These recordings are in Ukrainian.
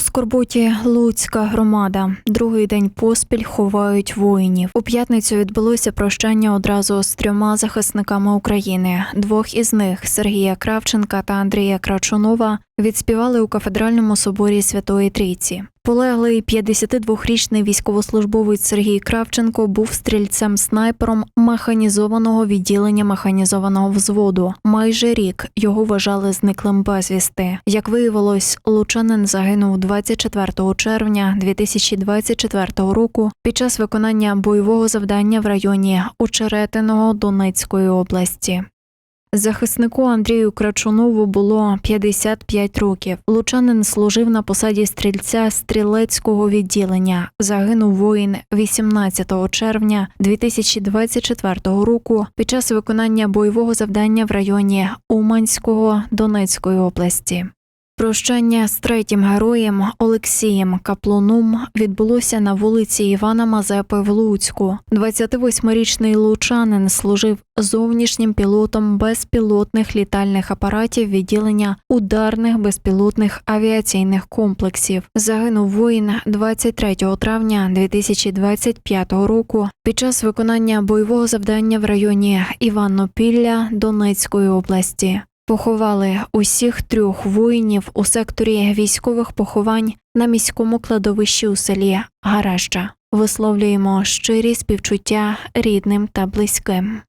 Скорботі Луцька громада. Другий день поспіль ховають воїнів. У п'ятницю відбулося прощання одразу з трьома захисниками України. Двох із них Сергія Кравченка та Андрія Крачунова відспівали у кафедральному соборі Святої Трійці. Полеглий 52-річний військовослужбовець Сергій Кравченко був стрільцем-снайпером механізованого відділення механізованого взводу. Майже рік його вважали зниклим безвісти. Як виявилось, лучанин загинув 24 червня 2024 року під час виконання бойового завдання в районі Очеретиного Донецької області. Захиснику Андрію Крачунову було 55 років. Лучанин служив на посаді стрільця стрілецького відділення. Загинув воїн 18 червня 2024 року під час виконання бойового завдання в районі Уманського Донецької області. Прощання з третім героєм Олексієм Каплуном відбулося на вулиці Івана Мазепи в Луцьку. 28-річний лучанин служив зовнішнім пілотом безпілотних літальних апаратів відділення ударних безпілотних авіаційних комплексів. Загинув воїн 23 травня 2025 року під час виконання бойового завдання в районі Іванопілля Донецької області. Поховали усіх трьох воїнів у секторі військових поховань на міському кладовищі у селі Гаражджа. Висловлюємо щирі співчуття рідним та близьким.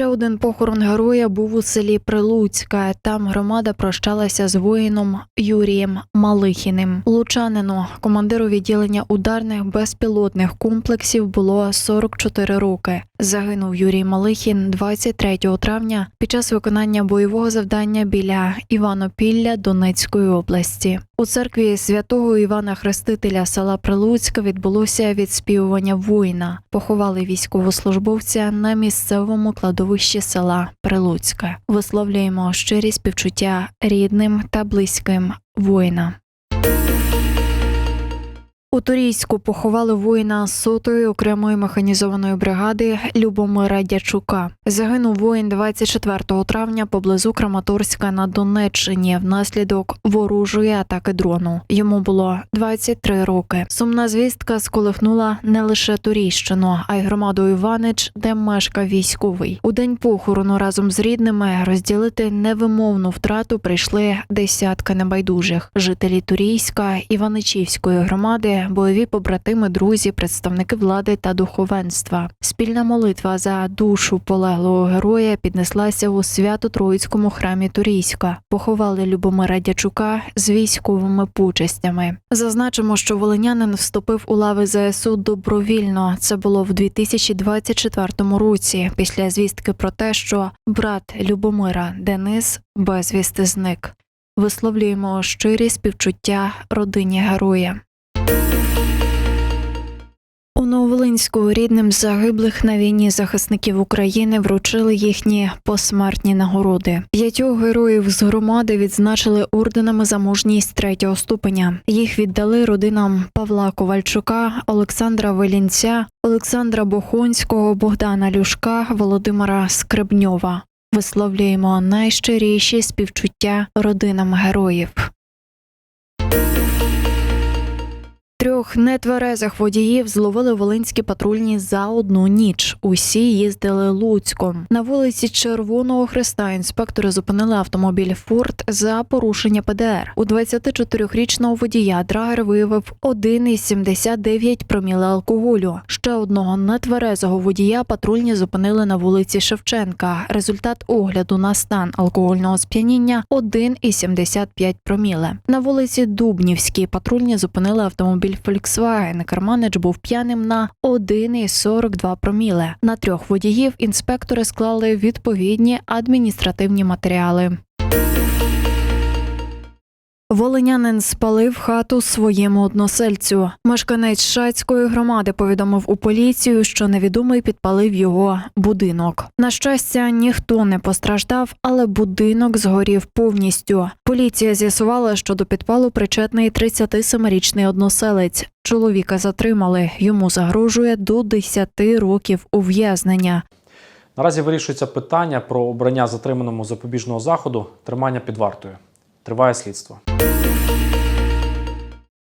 Ще один похорон героя був у селі Прилуцька. Там громада прощалася з воїном Юрієм Малихіним. Лучанину, командиру відділення ударних безпілотних комплексів, було 44 роки. Загинув Юрій Малихін 23 травня під час виконання бойового завдання біля Іванопілля Донецької області. У церкві святого Івана Хрестителя села Прилуцька відбулося відспівування воїна. Поховали військовослужбовця на місцевому кладовищі села Прилуцька. Висловлюємо щирі співчуття рідним та близьким воїна. У Турійську поховали воїна сотої окремої механізованої бригади Любомира Дячука. Загинув воїн 24 травня поблизу Краматорська на Донеччині внаслідок ворожої атаки дрону. Йому було 23 роки. Сумна звістка сколихнула не лише Турійщину, а й громаду Іванич, де мешкав військовий. У день похорону разом з рідними розділити невимовну втрату прийшли десятки небайдужих жителі Турійська Іваничівської громади бойові побратими, друзі, представники влади та духовенства. Спільна молитва за душу полеглого героя піднеслася у свято-троїцькому храмі Турійська. Поховали Любомира Дячука з військовими почестями. Зазначимо, що волинянин вступив у лави ЗСУ добровільно. Це було в 2024 році. Після звістки про те, що брат Любомира Денис безвісти зник. Висловлюємо щирі співчуття родині героя. У Нововолинську рідним загиблих на війні захисників України вручили їхні посмертні нагороди. П'ятьох героїв з громади відзначили орденами за мужність третього ступеня. Їх віддали родинам Павла Ковальчука, Олександра Велінця, Олександра Бохонського, Богдана Люшка, Володимира Скребньова. Висловлюємо найщиріші співчуття родинам героїв. Трьох нетверезих водіїв зловили волинські патрульні за одну ніч. Усі їздили Луцьком. На вулиці Червоного Христа інспектори зупинили автомобіль Форд за порушення ПДР. У 24-річного водія драгер виявив 1,79 проміли алкоголю. Ще одного нетверезого водія патрульні зупинили на вулиці Шевченка. Результат огляду на стан алкогольного сп'яніння 1,75 проміле. На вулиці Дубнівській патрульні зупинили автомобіль Volkswagen. Керманич був п'яним на 1,42 проміле. На трьох водіїв інспектори склали відповідні адміністративні матеріали. Волинянин спалив хату своєму односельцю. Мешканець Шацької громади повідомив у поліцію, що невідомий підпалив його будинок. На щастя, ніхто не постраждав, але будинок згорів повністю. Поліція з'ясувала, що до підпалу причетний 37-річний односелець. Чоловіка затримали. Йому загрожує до 10 років ув'язнення. Наразі вирішується питання про обрання затриманому запобіжного заходу тримання під вартою. Триває слідство.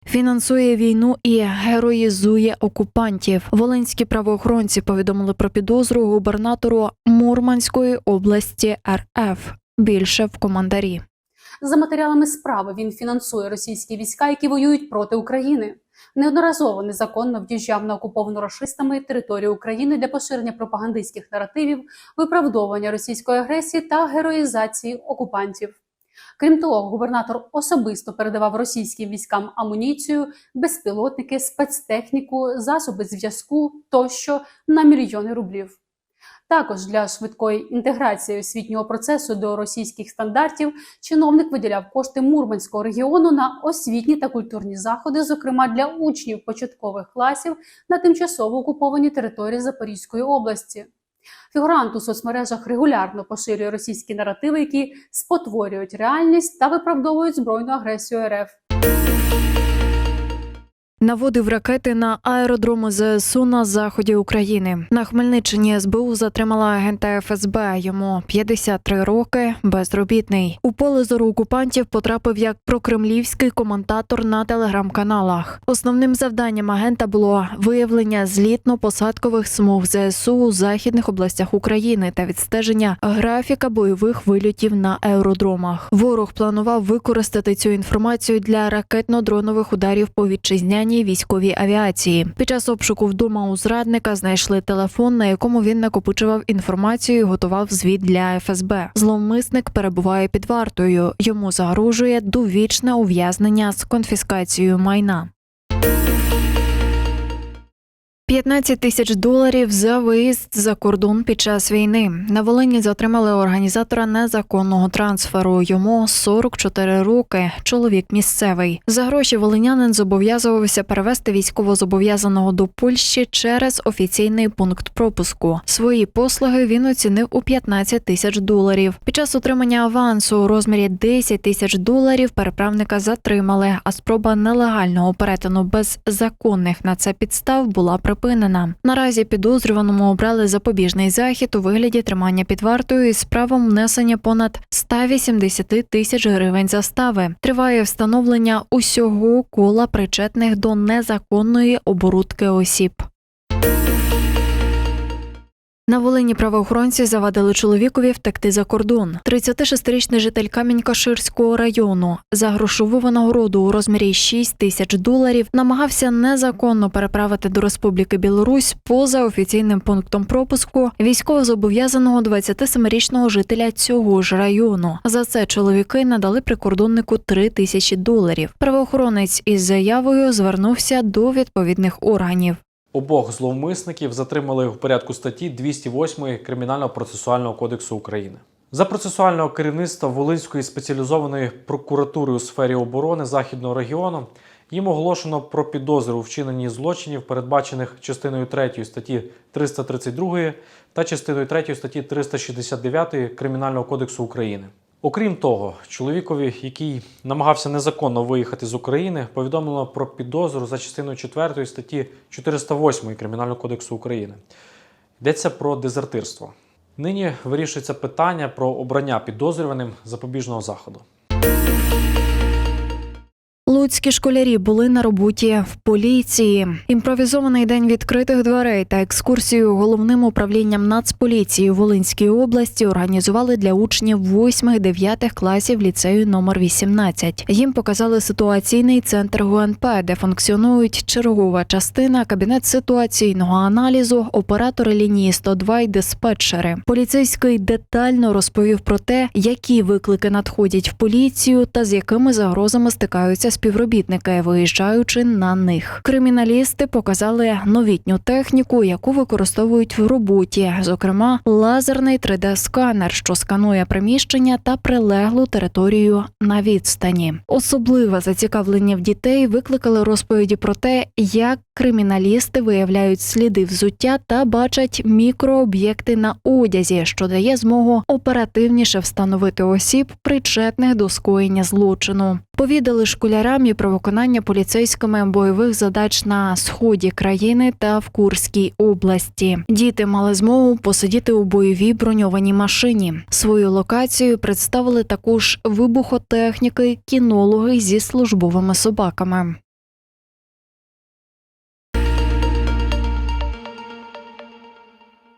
Фінансує війну і героїзує окупантів. Волинські правоохоронці повідомили про підозру губернатору Мурманської області РФ. Більше в коментарі. За матеріалами справи він фінансує російські війська, які воюють проти України. Неодноразово незаконно в'їжджав на окуповану рашистами територію України для поширення пропагандистських наративів, виправдовування російської агресії та героїзації окупантів. Крім того, губернатор особисто передавав російським військам амуніцію, безпілотники, спецтехніку, засоби зв'язку тощо на мільйони рублів. Також для швидкої інтеграції освітнього процесу до російських стандартів чиновник виділяв кошти Мурманського регіону на освітні та культурні заходи, зокрема для учнів початкових класів на тимчасово окупованій території Запорізької області. Фігурант у соцмережах регулярно поширює російські наративи, які спотворюють реальність та виправдовують збройну агресію РФ. Наводив ракети на аеродроми ЗСУ на заході України. На Хмельниччині СБУ затримала агента ФСБ. Йому 53 роки, безробітний. У поле зору окупантів потрапив як прокремлівський коментатор на телеграм-каналах. Основним завданням агента було виявлення злітно-посадкових смуг ЗСУ у західних областях України та відстеження графіка бойових вильотів на аеродромах. Ворог планував використати цю інформацію для ракетно-дронових ударів по вітчизняній військовій авіації. Під час обшуку вдома у зрадника знайшли телефон, на якому він накопичував інформацію і готував звіт для ФСБ. Зловмисник перебуває під вартою. Йому загрожує довічне ув'язнення з конфіскацією майна. 15 тисяч доларів за виїзд за кордон під час війни. На Волині затримали організатора незаконного трансферу. Йому 44 роки. Чоловік місцевий. За гроші волинянин зобов'язувався перевести військовозобов'язаного до Польщі через офіційний пункт пропуску. Свої послуги він оцінив у 15 тисяч доларів. Під час отримання авансу у розмірі 10 тисяч доларів переправника затримали. А спроба нелегального перетину без законних на це підстав була припинена. Наразі підозрюваному обрали запобіжний захід у вигляді тримання під вартою із правом внесення понад 180 тисяч гривень застави. Триває встановлення усього кола причетних до незаконної оборудки осіб. На Волині правоохоронці завадили чоловікові втекти за кордон. 36-річний житель Камінь-Каширського району за грошову винагороду у розмірі 6 тисяч доларів намагався незаконно переправити до Республіки Білорусь поза офіційним пунктом пропуску військовозобов'язаного 27-річного жителя цього ж району. За це чоловіки надали прикордоннику 3 тисячі доларів. Правоохоронець із заявою звернувся до відповідних органів. Обох зловмисників затримали в порядку статті 208 Кримінально-процесуального кодексу України. За процесуального керівництва Волинської спеціалізованої прокуратури у сфері оборони Західного регіону їм оголошено про підозру у вчиненні злочинів, передбачених частиною 3 статті 332 та частиною 3 статті 369 Кримінального кодексу України. Окрім того, чоловікові, який намагався незаконно виїхати з України, повідомлено про підозру за частиною 4 статті 408 Кримінального кодексу України. Йдеться про дезертирство. Нині вирішується питання про обрання підозрюваним запобіжного заходу. Луцькі школярі були на роботі в поліції. Імпровізований день відкритих дверей та екскурсію головним управлінням Нацполіції у Волинській області організували для учнів 8-9 класів ліцею номер 18. Їм показали ситуаційний центр ГУНП, де функціонують чергова частина, кабінет ситуаційного аналізу, оператори лінії 102 і диспетчери. Поліцейський детально розповів про те, які виклики надходять в поліцію та з якими загрозами стикаються співробітники, виїжджаючи на них. Криміналісти показали новітню техніку, яку використовують в роботі, зокрема лазерний 3D-сканер, що сканує приміщення та прилеглу територію на відстані. Особливе зацікавлення в дітей викликали розповіді про те, як криміналісти виявляють сліди взуття та бачать мікрооб'єкти на одязі, що дає змогу оперативніше встановити осіб, причетних до скоєння злочину. Повідали школярам, свідомі про виконання поліцейськими бойових задач на сході країни та в Курській області. Діти мали змогу посидіти у бойовій броньованій машині. Свою локацію представили також вибухотехніки, кінологи зі службовими собаками.